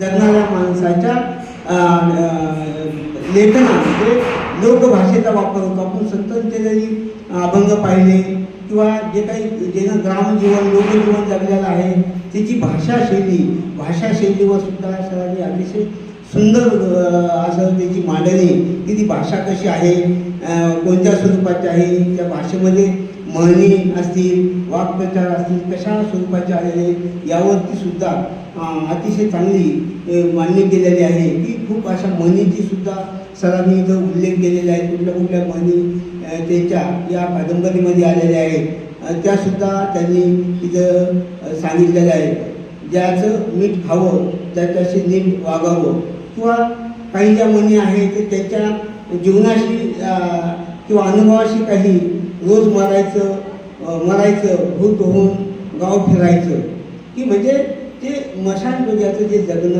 जगणाऱ्या माणसाच्या लेखनामध्ये लोकभाषेचा वापर होतो. आपण सत्तरचे जरी अभंग पाहिले किंवा जे काही ज्यानं ग्रामजीवन लोकजीवन जगलेलं आहे त्याची भाषाशैली भाषाशैलीवर सुद्धा सरांनी अतिशय सुंदर असं त्याची मांडणी की ती भाषा कशी आहे कोणत्या स्वरूपाची आहे त्या भाषेमध्ये म्हणी असतील वाक्प्रचार असतील कशा स्वरूपाचे आलेले यावरती सुद्धा अतिशय चांगली मान्य केलेली आहे. की खूप अशा म्हणीची सुद्धा सरांनी इथं उल्लेख केलेला आहे. कुठल्या कुठल्या म्हणी त्यांच्या या कादंबरीमध्ये आलेल्या आहेत. त्यासुद्धा त्यांनी इथं सांगितलेलं सांगितलेल्या आहेत. ज्याचं मीठ खावं त्याच्याशी नीट वागावं. किंवा काही ज्या म्हणी आहेत ते त्याच्या जीवनाशी किंवा अनुभवाशी काही रोज मारायचं मरायचं भूत होऊन गाव फिरायचं. की म्हणजे ते मशान म्हणजे जे जगणं